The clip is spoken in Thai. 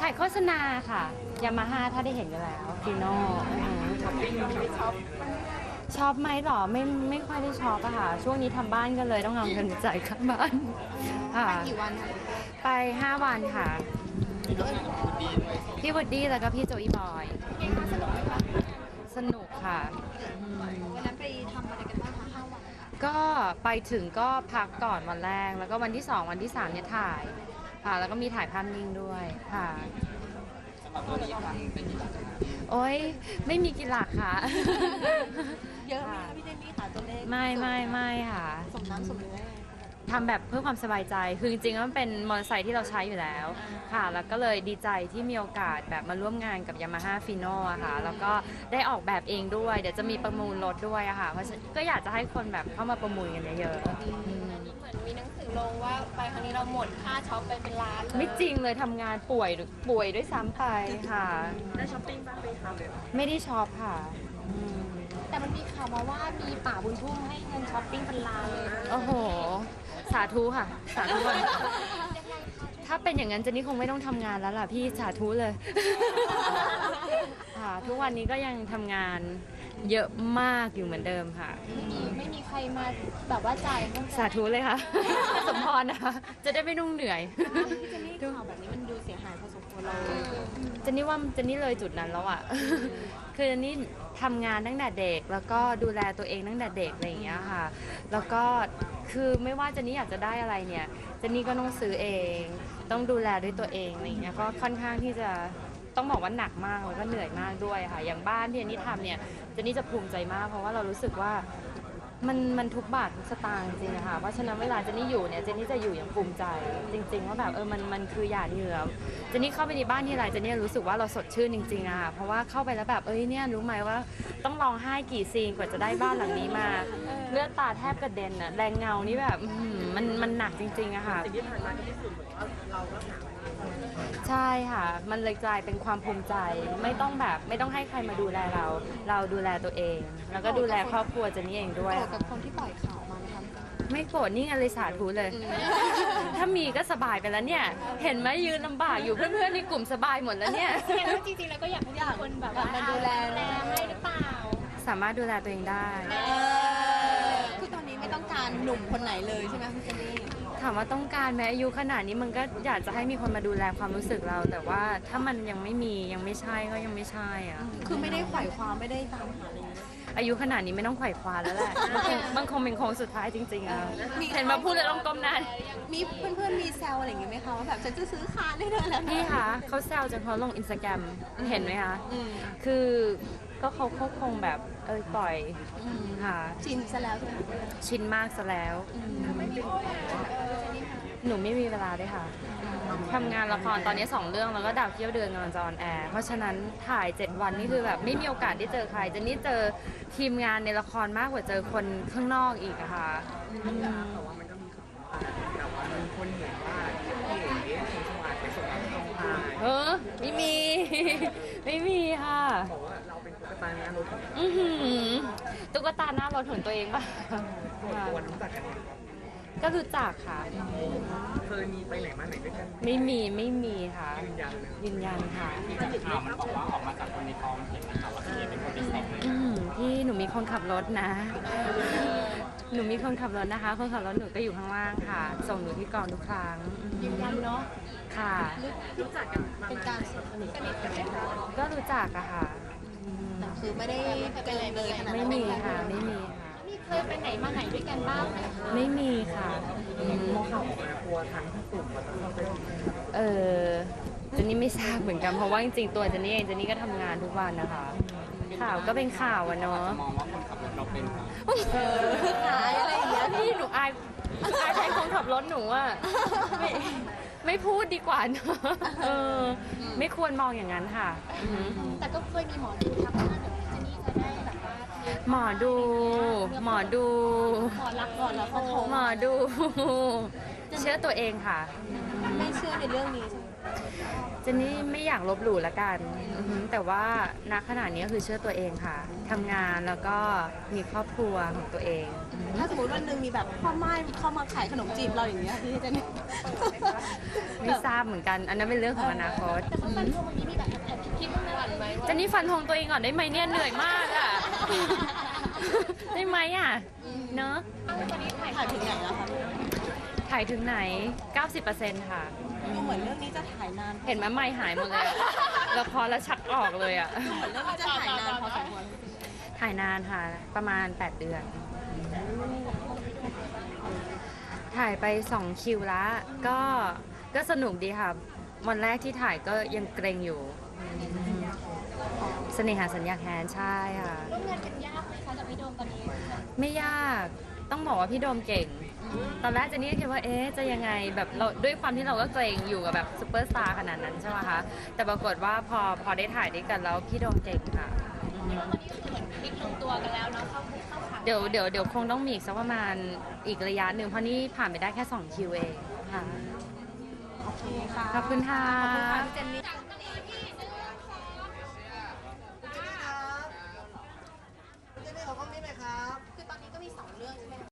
ถ่ายโฆษณาค่ะยามาฮ่าถ้าได้เห็นกันแล้วฟีโน่ชอบไหมหรอไม่ไม่ค่อยได้ชอบอะค่ะ ช่วงนี้ทำบ้านกันเลยต้องเอาเงินจ่ายค่าบ้านค่ะกี่วันคะไป5วันค่ะ พี่วูดดี้แล้วก็พี่โจอีบอยสนุกค่ะวันนั้นไปทำอะไรกันบ้างคะห้าวันก็ไปถึงก็พักก่อนวันแรก แล้วก็วันที่2วันที่3เนี่ยถ่าย ค่ะ แล้วก็มีถ่ายภาพนิ่งด้วยค่ะโอ้ยไม่มีกีฬาค่ะ เยอะไหมคะพี่เจนนี่ค่ะตัวเลขไม่ไม่ไม่ค่ะ สมน้ำสมเนื้อ ทำแบบเพื่อความสบายใจ คือจริงๆแล้วมันเป็นมอเตอร์ไซค์ที่เราใช้อยู่แล้ว ค่ะ แล้วก็เลยดีใจที่มีโอกาสแบบมาร่วมงานกับ Yamaha f i n o อะค่ะ แล้วก็ได้ออกแบบเองด้วย เดี๋ยวจะมีประมูลรถด้วยอะค่ะ เพราะฉะนั้นก็อยากจะให้คนแบบเข้ามาประมูลกันเยอะๆอืมเหมือนมีหนังสือลงว่าไปครั้งนี้เราหมดค่าช็อปไปเป็นล้านเลยไม่จริงเลยทำงานป่วยป่วยด้วยซ้ำไปค่ะ ได้ช้อปปิ้งบ้างไหมคะไม่ได้ช็อปค่ะอืมแต่มันมีข่าวมาว่ามีป่าบุญทุ่มให้เงินช้อปปิ้งเป็นล้านเลย โอ้โห สาธุค่ะ สาธุก่อนถ้าเป็นอย่างนั้นเจนนี่คงไม่ต้องทำงานแล้วล่ะพี่สาธุเลย ค่ะทุกวันนี้ก็ยังทำงานเยอะมากอยู่เหมือนเดิมค่ะ ไม่มีไม่มีใครมาแบบว่าจ่ายให้สาธุเลยค่ะ สมพรนะคะ จะได้ไม่นุ่งเหนื่อยพี่เจนนี่ข่าวแบบนี้มันดูเสียหายพอสมควรเราเจนนี่ว่าเจนนี่เลยจุดนั้นแล้วอะคือเจนนี่ทำงานตั้งแต่เด็ก แล้วก็ดูแลตัวเองตั้งแต่เด็กอะไรอย่างเงี้ยค่ะ แล้วก็ คือไม่ว่าเจนนี่อยากจะได้อะไรเนี่ยเจนนี่ก็ต้องซื้อเอง ต้องดูแลด้วยตัวเองอะไรอย่างเงี้ยก็ค่อนข้างที่จะต้องบอกว่าหนักมากแล้วก็เหนื่อยมากด้วยค่ะ อย่างบ้านที่เจนนี่ทำเนี่ยเจนนี่จะภูมิใจมาก เพราะว่าเรารู้สึกว่า มันมันทุกบาททุกสตางค์จริงๆนะคะเพราะฉะนั้นเวลาเจนนี่อยู่เนี่ยเจนนี่จะอยู่อย่างภูมิใจ จริง ๆ ว่าแบบเออมันมันคือหยาดเหงื่อเจนนี่เข้าไปในบ้านที่ไรเจนนี่รู้สึกว่าเราสดชื่นจริงๆอะค่ะเพราะว่าเข้าไปแล้วแบบเอ้ยเนี่ยรู้ไหมว่าต้องร้องไห้กี่ซีนกว่าจะได้บ้านหลังนี้มา เลือดตาแทบกระเด็นอะแรงเงานี่แบบอื้อหือมันมันหนักจริงๆอะค่ะ สิ่งที่ผ่านมาก็พิสูจน์เหมือนว่าเราก็หา ใช่ค่ะ มันเลยกลายเป็นความภูมิใจ ไม่ต้องแบบไม่ต้องให้ใครมาดูแลเรา เราดูแลตัวเอง แล้วก็ดูแลครอบครัวเจนนี่เองด้วย โกรธค่ะกับคนที่ปล่อยข่าวมาไหมคะ ไม่โกรธนี่ไงเลยสาธุเลย ถ้ามีก็สบายไปแล้วเนี่ย เห็นไหมยืนลำบากอยู่เพื่อนๆในกลุ่มสบายหมดแล้วเนี่ย แสดงว่าจริงๆ แล้วก็อยากให้มีคนแบบว่ามาดูแลให้หรือเปล่า สามารถดูแลตัวเองได้ คือตอนนี้ไม่ต้องการหนุ่มคนไหนเลยใช่ไหมพี่เจนนี่ ถามว่าต้องการไหมอายุขนาดนี้มันก็อยากจะให้มีคนมาดูแลความรู้สึกเรา แต่ว่าถ้ามันยังไม่มียังไม่ใช่ก็ยังไม่ใช่อะคือไม่ได้ไขว่ความไม่ได้ตามหาอะไรอย่างเงี้ยอายุขนาดนี้ไม่ต้องไขว่คว้าแล้วแหละมันคงมันคงเป็นโค้งสุดท้ายจริงๆอะเห็นมาพูดแล้วต้องก้มหน้ามีเพื่อนๆมีแซวอะไรอย่างเงี้ยไหมคะว่าแบบฉันจะซื้อคาร์ได้เลยแล้วนะพี่คะเขาแซวจนเขาลงอินสตาแกรมเห็นไหมคะอืมคือ ก็เขาเขาคงแบบเออปล่อยอืมค่ะ ชินซะแล้วใช่ไหมชินมากซะแล้ว หนูไม่มีเวลาด้วยค่ะทำงานละครตอนนี้สองเรื่องแล้วก็ดาวเที่ยวเดือนกำลังจะออนแอร์เพราะฉะนั้นถ่าย 7 วันนี่คือแบบไม่มีโอกาสได้เจอใครจะนี่เจอทีมงานในละครมากกว่าเจอคนข้างนอกอีกอะค่ะอืมแต่ว่ามันก็มีข่าวว่าแต่ว่ามีคนเห็นว่าพี่เอ๋ส่งสวัสดิ์ไปส่งน้ำทองพายเออไม่มี ไม่มีค่ะบอกว่า เราเป็นตุ๊กตาในรถของอือหือตุ๊กตาหน้ารถของตัวเองป่ะตัวรู้จักกันไหมก็รู้จักค่ะ เคยมีไปไหนมาไหนด้วยกันไม่มีไม่มีค่ะ ยืนยันเลยยืนยันค่ะ ข่าวมันบอกว่าออกมาจากคนในท้องเห็นนะคะว่าพี่เอ๋เป็นคนไปส่งอืมพี่หนูมีคนขับรถนะ หนูมีคนขับรถนะคะ คนขับรถหนูก็อยู่ข้างล่างค่ะ ส่งหนูที่กองทุกครั้งยืนยันเนาะค่ะ รู้จักกันเป็นการสนิทสนิทกันไหมคะก็รู้จักอะค่ะอืมแต่ คือไม่ได้เกินเลยขนาดไม่นั้นมีค่ะ ไม่มีค่ะ มีเคยไปไหนมาไหนด้วยกันบ้างไหมไม่มีค่ะอืมพอข่าวออกมากลัวทั้งที่กลุ่มมันต้องเข้าไปเออเจนนี่ไม่ทราบเหมือนกัน เพราะว่าจริงๆตัวเจนนี่เองเจนนี่ก็ทำงานทุกวันนะคะ ข่าวก็เป็นข่าวอะเนาะมองว่าคนขับรถเราเป็นขายอะไรอย่างเงี้ยพี่หนูอายอายแทนคนขับรถหนูอะไม่ ไม่พูดดีกว่าเนอะเออ ไม่ควรมองอย่างนั้นค่ะอือหือแต่ก็เคยมีหมอดูทักว่าเดี๋ยวเจนนี่จะได้แบบว่าหมอดู หมอดู หมอรักก่อนแล้วเขาโทรหมอดู เชื่อตัวเองค่ะ ไม่เชื่อในเรื่องนี้ใช่ไหม เจนนี่ไม่อยากลบหลู่ละกันอือหือแต่ว่าณขณะนี้ก็คือเชื่อตัวเองค่ะทำงานแล้วก็มีครอบครัวของตัวเอง ถ้าสมมติวันหนึ่งมีแบบพ่อไม้เข้ามาขายขนมจีบเราอย่างเงี้ยพี่เจนนี่ ไม่ทราบเหมือนกัน อันนั้นเป็นเรื่องของอนาคตเจนนี่ฟันธงตัวเองก่อนได้ไหมเนี่ยเหนื่อยมากอะ ได้ไหมอะ เนอะถ่ายถึงไหนแล้วคะถ่ายถึงไหน 90%ค่ะ ดูเหมือนเรื่องนี้จะถ่ายนานเห็นไหมไม่หายหมดเลยอะแล้วพอแล้วชักออกเลยอะเหมือนเรื่องนี้จะถ่ายนานพอสมควรถ่ายนานค่ะ ประมาณ 8 เดือน ถ่ายไป 2 คิวละก็ก็สนุกดีค่ะ วันแรกที่ถ่ายก็ยังเกรงอยู่เสน่หาสัญญาแค้นใช่ค่ะ ร่วมงานกันยากไหมคะกับพี่โดมตอนนี้ไม่ยาก ต้องบอกว่าพี่โดมเก่ง ตอนแรกเจนนี่ก็คิดว่าเอ๊ะจะยังไงแบบเราด้วยความที่เราก็เกรงอยู่กับแบบซูเปอร์สตาร์ขนาดนั้นใช่ไหมคะ แต่ปรากฏว่าพอพอได้ถ่ายด้วยกันแล้วพี่โดมเก่งค่ะตอนนี้คือเหมือนพลิกลงตัวกันแล้วเนาะเข้าเข้าขาเดี๋ยวเดี๋ยวเดี๋ยวคงต้องมีอีกสักประมาณอีกระยะหนึ่งเพราะนี่ผ่านไปได้แค่ 2 คิวเองค่ะ โอเคค่ะ ขอบคุณค่ะ ขอบคุณค่ะพี่เจนนี่